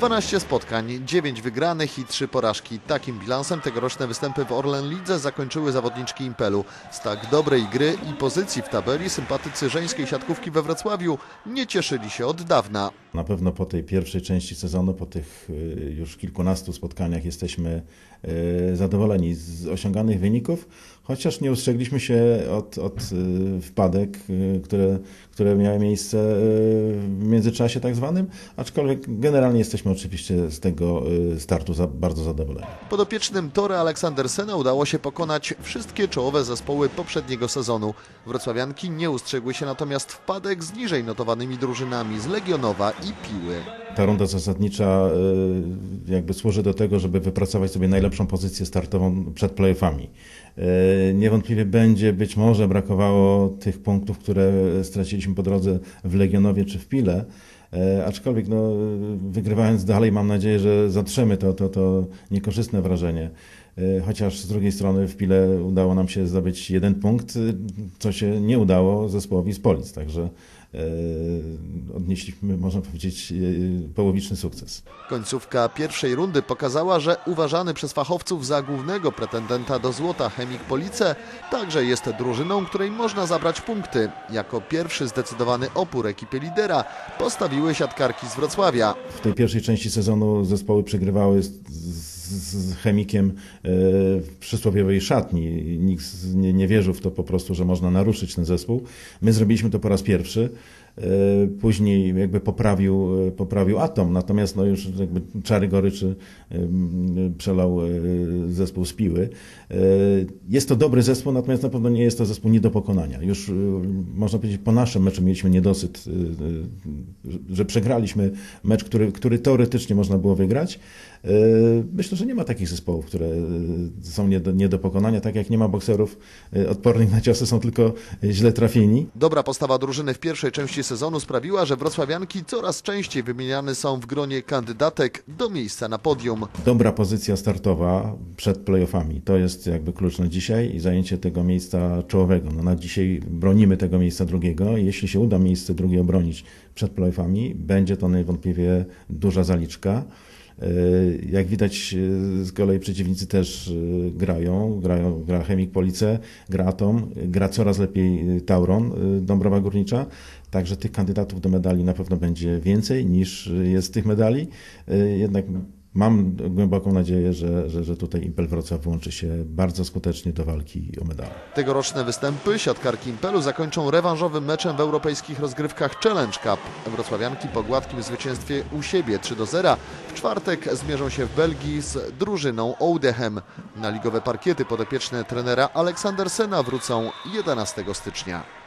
12 spotkań, 9 wygranych i 3 porażki. Takim bilansem tegoroczne występy w Orlen Lidze zakończyły zawodniczki Impelu. Z tak dobrej gry i pozycji w tabeli sympatycy żeńskiej siatkówki we Wrocławiu nie cieszyli się od dawna. Na pewno po tej pierwszej części sezonu, po tych y, już kilkunastu spotkaniach jesteśmy y, zadowoleni z osiąganych wyników, chociaż nie ustrzegliśmy się od, od y, wpadek, które, które miały miejsce w międzyczasie tak zwanym, aczkolwiek generalnie jesteśmy oczywiście z tego startu za, bardzo zadowoleni. Podopiecznym Tory Aleksandersena udało się pokonać wszystkie czołowe zespoły poprzedniego sezonu. Wrocławianki nie ustrzegły się natomiast wpadek z niżej notowanymi drużynami z Legionowa i Piły. Ta runda zasadnicza jakby służy do tego, żeby wypracować sobie najlepszą pozycję startową przed playoffami. Niewątpliwie będzie być może brakowało tych punktów, które straciliśmy po drodze w Legionowie czy w Pile, aczkolwiek no, wygrywając dalej mam nadzieję, że zatrzemy to, to, to niekorzystne wrażenie. Chociaż z drugiej strony w Pile udało nam się zdobyć jeden punkt, co się nie udało zespołowi z Polic, także odnieśliśmy, można powiedzieć, połowiczny sukces. Końcówka pierwszej rundy pokazała, że uważany przez fachowców za głównego pretendenta do złota Chemik Police także jest drużyną, której można zabrać punkty. Jako pierwszy zdecydowany opór ekipy lidera postawiły siatkarki z Wrocławia. W tej pierwszej części sezonu zespoły przegrywały z, z chemikiem w przysłowiowej szatni. Nikt nie, nie wierzył w to po prostu, że można naruszyć ten zespół. My zrobiliśmy to po raz pierwszy. Później jakby poprawił, poprawił atom, natomiast no już jakby czary goryczy przelał zespół z piły. Jest to dobry zespół, natomiast na pewno nie jest to zespół nie do pokonania. Już można powiedzieć po naszym meczu mieliśmy niedosyt, że przegraliśmy mecz, który, który teoretycznie można było wygrać. Myślę, że nie ma takich zespołów, które są nie do, nie do pokonania, tak jak nie ma bokserów odpornych na ciosy, są tylko źle trafieni. Dobra postawa drużyny w pierwszej części sezonu sprawiła, że wrocławianki coraz częściej wymieniane są w gronie kandydatek do miejsca na podium. Dobra pozycja startowa przed playoffami to jest jakby klucz na dzisiaj i zajęcie tego miejsca czołowego. No na dzisiaj bronimy tego miejsca drugiego. Jeśli się uda miejsce drugie obronić przed playoffami, będzie to niewątpliwie duża zaliczka. Jak widać, z kolei przeciwnicy też grają. grają gra Chemik Police, gra Atom, gra coraz lepiej Tauron, Dąbrowa Górnicza. Także tych kandydatów do medali na pewno będzie więcej niż jest tych medali. Jednak mam głęboką nadzieję, że, że, że tutaj Impel Wrocław włączy się bardzo skutecznie do walki o medale. Tegoroczne występy siatkarki Impelu zakończą rewanżowym meczem w europejskich rozgrywkach Challenge Cup. Wrocławianki po gładkim zwycięstwie u siebie 3 do 0 w czwartek zmierzą się w Belgii z drużyną Oudechem. Na ligowe parkiety podopieczne trenera Aleksandersena wrócą 11 stycznia.